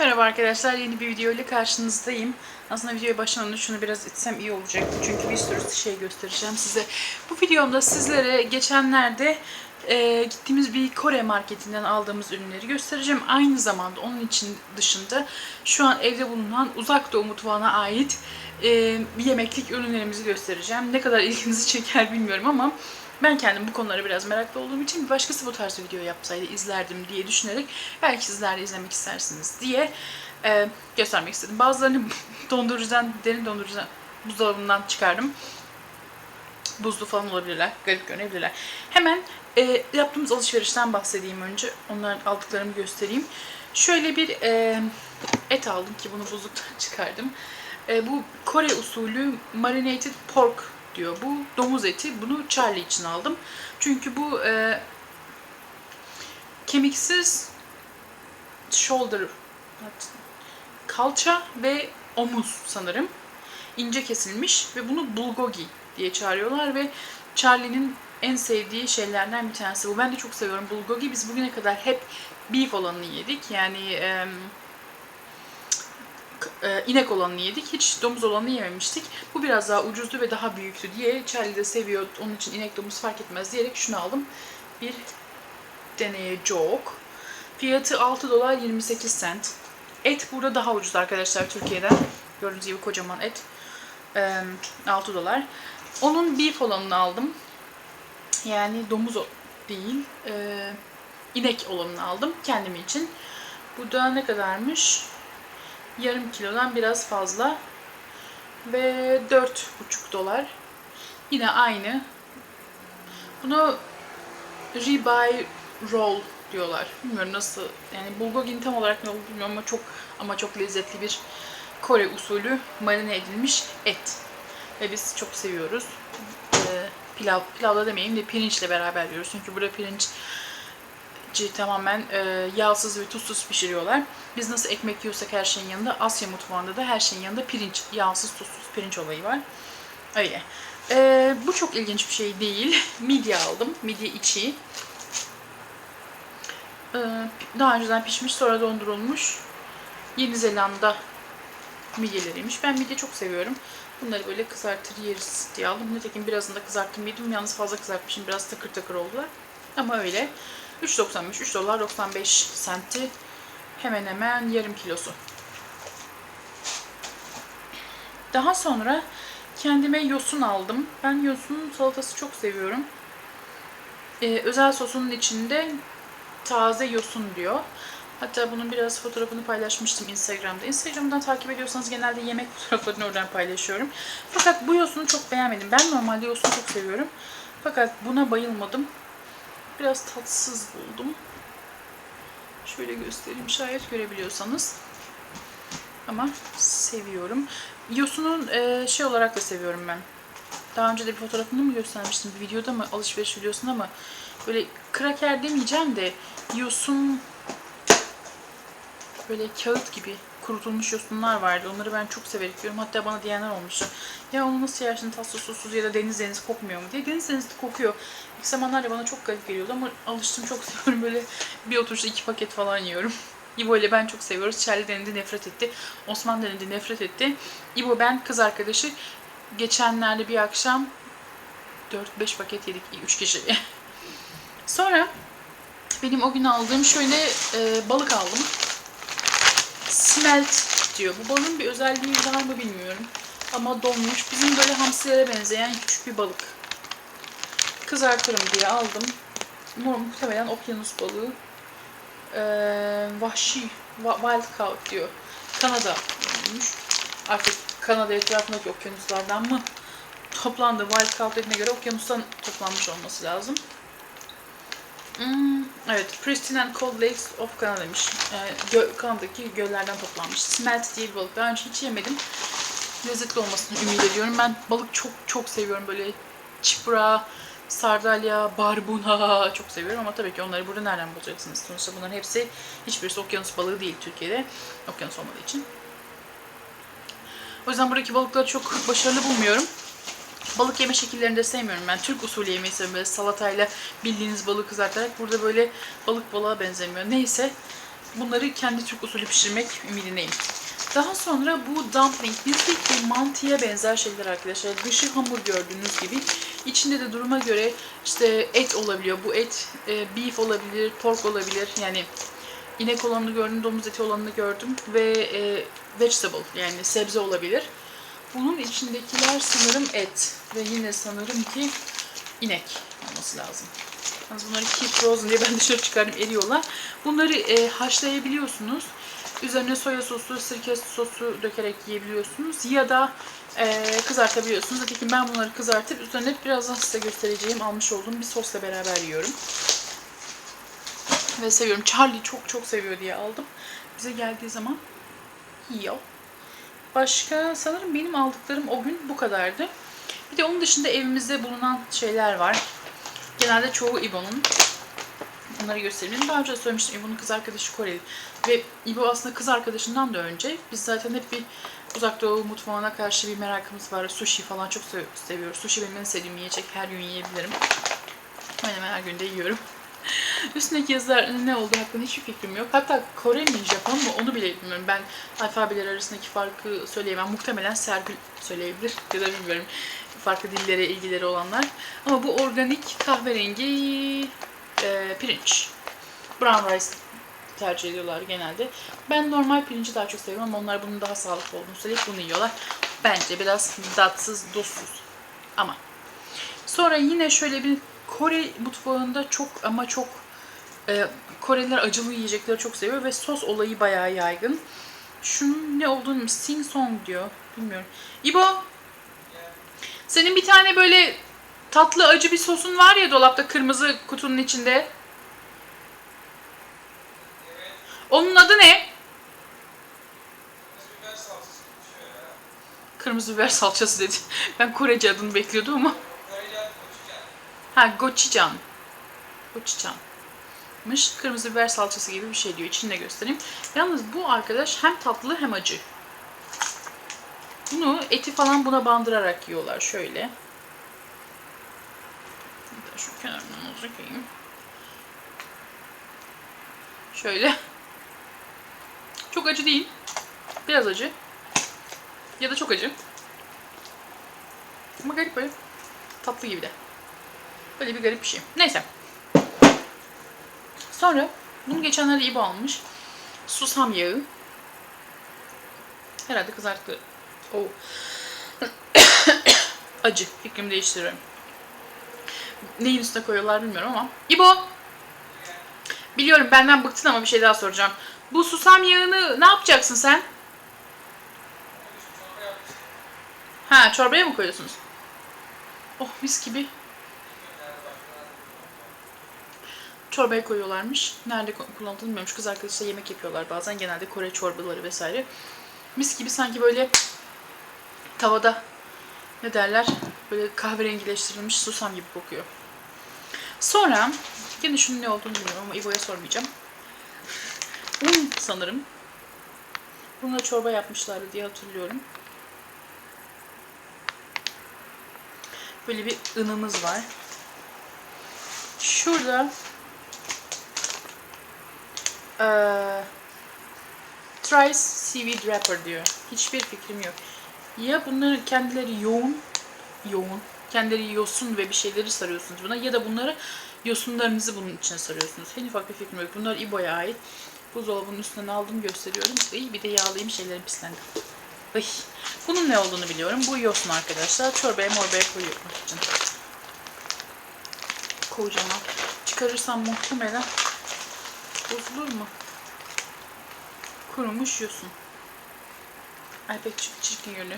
Merhaba arkadaşlar, yeni bir video ile karşınızdayım. Aslında videoya başlamadan şunu biraz itsem iyi olacaktı. Çünkü bir sürü şey göstereceğim size. Bu videomda sizlere geçenlerde e, gittiğimiz bir Kore marketinden aldığımız ürünleri göstereceğim. Aynı zamanda onun için dışında şu an evde bulunan uzak doğu mutfağına ait e, yemeklik ürünlerimizi göstereceğim. Ne kadar ilginizi çeker bilmiyorum ama ben kendim bu konulara biraz meraklı olduğum için bir başkası bu tarz video yapsaydı izlerdim diye düşünerek belki sizler de izlemek istersiniz diye e, göstermek istedim. Bazılarını dondurucudan, derin dondurucudan, buzdolabından çıkardım. Buzlu falan olabilirler, garip görünebilirler. Hemen e, yaptığımız alışverişten bahsedeyim önce. Onların aldıklarımı göstereyim. Şöyle bir e, et aldım ki bunu buzluktan çıkardım. E, bu Kore usulü marinated pork diyor. Bu domuz eti. Bunu Charlie için aldım. Çünkü bu e, kemiksiz shoulder kalça ve omuz sanırım. ince kesilmiş ve bunu bulgogi diye çağırıyorlar ve Charlie'nin en sevdiği şeylerden bir tanesi bu. Ben de çok seviyorum bulgogi. Biz bugüne kadar hep beef olanını yedik. Yani e, e, inek olanını yedik. Hiç domuz olanını yememiştik. Bu biraz daha ucuzdu ve daha büyüktü diye Charlie de seviyor. Onun için inek domuz fark etmez diyerek şunu aldım. Bir deneyecek. Fiyatı 6 dolar 28 cent. Et burada daha ucuz arkadaşlar Türkiye'den. Gördüğünüz gibi kocaman et. E, 6 dolar. Onun beef olanını aldım. Yani domuz değil. E, inek olanını aldım kendim için. Bu da ne kadarmış? Yarım kilodan biraz fazla ve 4,5 dolar. Yine aynı. Bunu ribeye roll diyorlar. Bilmiyorum nasıl yani bulgogi tam olarak ne olduğunu bilmiyorum ama çok ama çok lezzetli bir Kore usulü marine edilmiş et. Ve biz çok seviyoruz. Ee, pilav, pilavda demeyeyim de pirinçle beraber yiyoruz. Çünkü burada pirinç tamamen e, yağsız ve tuzsuz pişiriyorlar. Biz nasıl ekmek yiyorsak her şeyin yanında Asya mutfağında da her şeyin yanında pirinç, yağsız tuzsuz pirinç olayı var. Öyle. E, bu çok ilginç bir şey değil. Midye aldım. Midye içi. E, daha önceden pişmiş sonra dondurulmuş. Yeni Zelanda midyeleriymiş. Ben midye çok seviyorum. Bunları böyle kızartır yeriz diye aldım. Nitekim birazını da kızarttım yedim. Yalnız fazla kızartmışım. Biraz takır takır oldular. Ama öyle. 3.95, 3 dolar 95 senti hemen hemen yarım kilosu. Daha sonra kendime yosun aldım. Ben yosun salatası çok seviyorum. Ee, özel sosunun içinde taze yosun diyor. Hatta bunun biraz fotoğrafını paylaşmıştım Instagram'da. Instagram'dan takip ediyorsanız genelde yemek fotoğraflarını oradan paylaşıyorum. Fakat bu yosunu çok beğenmedim. Ben normalde yosunu çok seviyorum. Fakat buna bayılmadım biraz tatsız buldum. Şöyle göstereyim şayet görebiliyorsanız. Ama seviyorum. Yosunun e, şey olarak da seviyorum ben. Daha önce de bir fotoğrafını mı göstermiştim bir videoda mı alışveriş videosunda mı böyle kraker demeyeceğim de yosun böyle kağıt gibi kurutulmuş yosunlar vardı. Onları ben çok severek yiyorum. Hatta bana diyenler olmuştu. Ya onu nasıl yersin tatsız susuz ya da deniz deniz kokmuyor mu diye. Deniz deniz kokuyor. İlk zamanlarda bana çok garip geliyordu ama alıştım çok seviyorum. Böyle bir oturuşta iki paket falan yiyorum. İbo ile ben çok seviyoruz. Charlie denedi nefret etti. Osman denedi nefret etti. İbo ben kız arkadaşı geçenlerde bir akşam 4-5 paket yedik 3 kişi. Sonra benim o gün aldığım şöyle e, balık aldım. Smelt diyor. Bu balığın bir özelliği var mı bilmiyorum. Ama donmuş. Bizim böyle hamsilere benzeyen küçük bir balık. Kızartırım diye aldım. Mu- Muhtemelen okyanus balığı. Ee, vahşi, wild caught diyor. Kanada. Artık Kanada etrafındaki okyanuslardan mı toplandı? Wild caught dediğine göre okyanustan toplanmış olması lazım. Hmm, evet, Pristine and Cold Lakes of Canada'mış. Yani gö- Kanada'daki göllerden toplanmış. Smelt diye bir balık. Daha önce hiç yemedim. Lezzetli olmasını ümit ediyorum. Ben balık çok çok seviyorum. Böyle çipra, sardalya, barbuna çok seviyorum ama tabii ki onları burada nereden bulacaksınız? Sonuçta bunların hepsi hiçbirisi okyanus balığı değil Türkiye'de. Okyanus olmadığı için. O yüzden buradaki balıkları çok başarılı bulmuyorum. Balık yeme şekillerini de sevmiyorum ben. Türk usulü yemeyi seviyorum. Böyle salatayla bildiğiniz balığı kızartarak. Burada böyle balık balığa benzemiyor. Neyse. bunları kendi Türk usulü pişirmek ümidindeyim. Daha sonra bu dumpling bizdeki mantıya benzer şeyler arkadaşlar. Dışı hamur gördüğünüz gibi. İçinde de duruma göre işte et olabiliyor. Bu et e, beef olabilir, pork olabilir. Yani inek olanını gördüm, domuz eti olanını gördüm ve e, vegetable yani sebze olabilir. Bunun içindekiler sanırım et ve yine sanırım ki inek olması lazım. Yalnız bunları keep frozen diye ben dışarı çıkardım eriyorlar. Bunları e, haşlayabiliyorsunuz. Üzerine soya sosu, sirke sosu dökerek yiyebiliyorsunuz. Ya da e, kızartabiliyorsunuz. Zaten ben bunları kızartıp üzerine birazdan size göstereceğim almış olduğum bir sosla beraber yiyorum. Ve seviyorum. Charlie çok çok seviyor diye aldım. Bize geldiği zaman yiyor. Başka sanırım benim aldıklarım o gün bu kadardı. Bir de onun dışında evimizde bulunan şeyler var. Genelde çoğu İbo'nun. Bunları göstereyim. Daha önce söylemiştim İbo'nun kız arkadaşı Koreli. Ve İbo aslında kız arkadaşından da önce biz zaten hep bir uzak doğu mutfağına karşı bir merakımız var. Sushi falan çok sev- seviyoruz. Sushi benim en sevdiğim yiyecek. Her gün yiyebilirim. Hemen hemen her gün de yiyorum. Üstündeki yazılar ne olduğu hakkında hiçbir fikrim yok. Hatta Kore mi Japon mu onu bile bilmiyorum. Ben alfabeler arasındaki farkı söyleyemem. Muhtemelen Sergül söyleyebilir ya da bilmiyorum. Farklı dillere ilgileri olanlar. Ama bu organik kahverengi e, pirinç. Brown rice tercih ediyorlar genelde. Ben normal pirinci daha çok seviyorum ama onlar bunun daha sağlıklı olduğunu söyleyip bunu yiyorlar. Bence biraz tatsız, dozsuz. Ama Sonra yine şöyle bir Kore mutfağında çok ama çok e, Koreliler acılı yiyecekleri çok seviyor ve sos olayı bayağı yaygın. Şunun ne olduğunu sing song diyor. Bilmiyorum. İbo senin bir tane böyle tatlı acı bir sosun var ya dolapta kırmızı kutunun içinde. Onun adı ne? Kırmızı biber salçası dedi. Ben Korece adını bekliyordum ama. Ha gochujang. Gochujang'mış. Kırmızı biber salçası gibi bir şey diyor. İçini de göstereyim. Yalnız bu arkadaş hem tatlı hem acı. Bunu eti falan buna bandırarak yiyorlar şöyle. Şu kenarından uzakayım. Şöyle. Çok acı değil. Biraz acı. Ya da çok acı. Ama garip böyle. Tatlı gibi de. Böyle bir garip bir şey. Neyse. Sonra bunu geçenlerde İbo almış. Susam yağı. Herhalde kızarttı. O acı. Fikrimi değiştiriyorum. Neyin üstüne koyuyorlar bilmiyorum ama. İbo! Biliyorum benden bıktın ama bir şey daha soracağım. Bu susam yağını ne yapacaksın sen? Ha çorbaya mı koyuyorsunuz? Oh mis gibi Nerede başka? Çorbaya koyuyorlarmış. Nerede kullanıldığını bilmiyormuş. Kız arkadaşla yemek yapıyorlar bazen. Genelde Kore çorbaları vesaire. Mis gibi sanki böyle tavada ne derler? Böyle kahverengileştirilmiş susam gibi kokuyor. Sonra yine şunun ne olduğunu bilmiyorum ama İbo'ya sormayacağım. Un sanırım. Bununla çorba yapmışlardı diye hatırlıyorum. Böyle bir ınımız var. Şurada eee Trice Seaweed Wrapper diyor. Hiçbir fikrim yok. Ya bunların kendileri yoğun, yoğun, kendileri yosun ve bir şeyleri sarıyorsunuz buna ya da bunları yosunlarınızı bunun içine sarıyorsunuz. En ufak bir fikrim yok. Bunlar İbo'ya ait. Buzdolabının üstünden aldım gösteriyorum. İyi bir de yağlayayım şeylerim pislendi. Ay. Bunun ne olduğunu biliyorum. Bu yosun arkadaşlar. Çorbaya morbaya koyuyorum için. Kocaman. Çıkarırsam muhtemelen bozulur mu? Kurumuş yosun. Ay pek çir- çirkin yönü.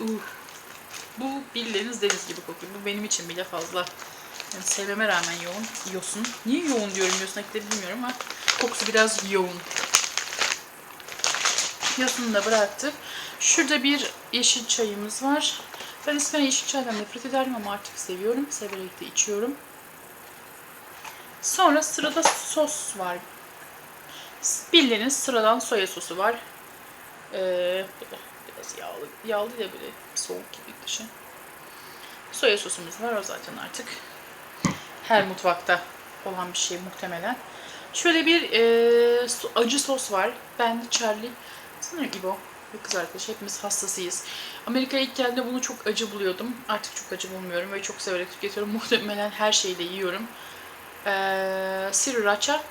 Uh. Bu bildiğiniz deniz gibi kokuyor. Bu benim için bile fazla. Yani sevmeme rağmen yoğun. Yosun. Niye yoğun diyorum yosun ekleri bilmiyorum ama kokusu biraz yoğun. Yosunu da bıraktık. Şurada bir yeşil çayımız var. Ben eskiden yeşil çaydan nefret ederdim ama artık seviyorum. Severek de içiyorum. Sonra sırada sos var. Bildiğiniz sıradan soya sosu var. Ee, biraz yağlı, yağlı da böyle soğuk gibi dışı. Soya sosumuz var o zaten artık her mutfakta olan bir şey muhtemelen. Şöyle bir e, acı sos var. Ben, Charlie, sanırım İbo ve kız arkadaş hepimiz hastasıyız. Amerika'ya ilk geldiğimde bunu çok acı buluyordum. Artık çok acı bulmuyorum ve çok severek tüketiyorum. Muhtemelen her şeyle yiyorum. Ee, sriracha.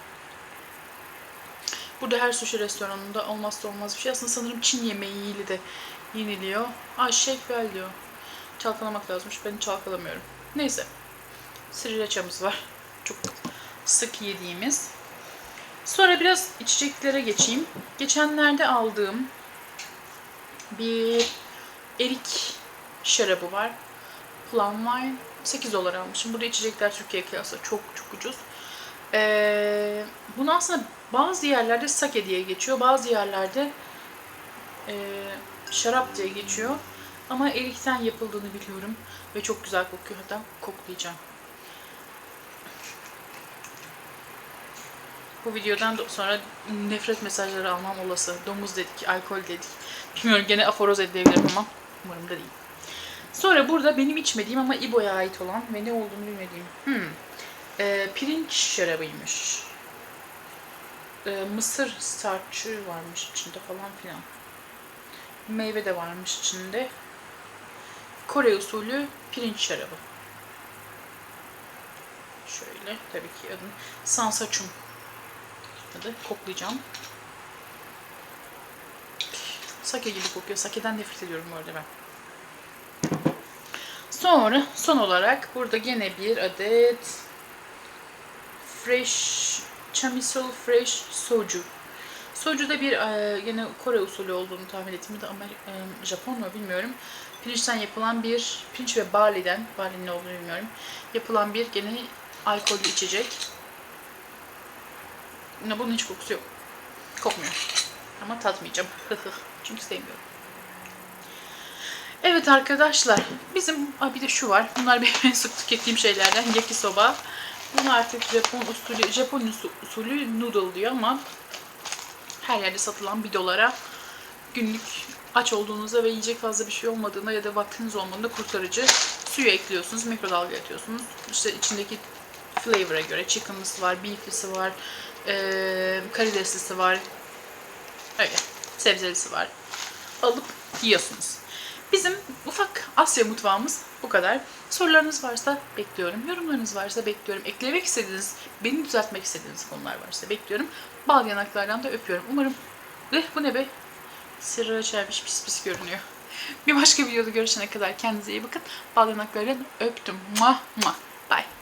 Burada her sushi restoranında olmazsa olmaz bir şey. Aslında sanırım Çin yemeğiyle de yeniliyor. Aa şefbel diyor. Çalkalamak lazımmış. Ben çalkalamıyorum. Neyse. Sriracha'mız var. Çok sık yediğimiz. Sonra biraz içeceklere geçeyim. Geçenlerde aldığım bir erik şarabı var. Plum wine. 8 dolar almışım. Burada içecekler Türkiye kıyasla çok çok ucuz. Ee, bunu aslında bazı yerlerde sake diye geçiyor. Bazı yerlerde e, şarap diye geçiyor. Ama erikten yapıldığını biliyorum. Ve çok güzel kokuyor. Hatta koklayacağım. Bu videodan da sonra nefret mesajları almam olası. Domuz dedik, alkol dedik. Bilmiyorum gene aforoz edilebilirim ama umarım da değil. Sonra burada benim içmediğim ama İbo'ya ait olan ve ne olduğunu bilmediğim. Hmm. Ee, pirinç şarabıymış. Ee, mısır starçı varmış içinde falan filan. Meyve de varmış içinde. Kore usulü pirinç şarabı. Şöyle tabii ki adını Sansachum adı. Koklayacağım. Sake gibi kokuyor. Sake'den nefret ediyorum bu arada ben. Sonra son olarak burada gene bir adet Fresh Chamisul Fresh Soju. Soju da bir e, gene Kore usulü olduğunu tahmin ettim. Ya da Amer- e, Japon mu bilmiyorum. Pirinçten yapılan bir, pirinç ve barley'den, barley'nin ne olduğunu bilmiyorum. Yapılan bir gene alkollü içecek. Bunun hiç kokusu yok. Kokmuyor. Ama tatmayacağım. Çünkü sevmiyorum. Evet arkadaşlar. Bizim Aa, bir de şu var. Bunlar benim en sık tükettiğim şeylerden. Yakisoba. Bunu artık Japon usulü, Japon usu- usulü noodle diyor ama her yerde satılan bir dolara günlük aç olduğunuzda ve yiyecek fazla bir şey olmadığında ya da vaktiniz olmadığında kurtarıcı suyu ekliyorsunuz, mikrodalgaya atıyorsunuz. İşte içindeki flavor'a göre chicken'lısı var, beef'lisi var, eee karideslisi var, öyle sebzelisi var. Alıp yiyorsunuz. Bizim ufak Asya mutfağımız bu kadar. Sorularınız varsa bekliyorum. Yorumlarınız varsa bekliyorum. Eklemek istediğiniz, beni düzeltmek istediğiniz konular varsa bekliyorum. Bal yanaklardan da öpüyorum. Umarım... Eh bu ne be? Sırrı çelmiş pis pis görünüyor. Bir başka videoda görüşene kadar kendinize iyi bakın. Bal yanaklardan öptüm. Mah mah. Bye.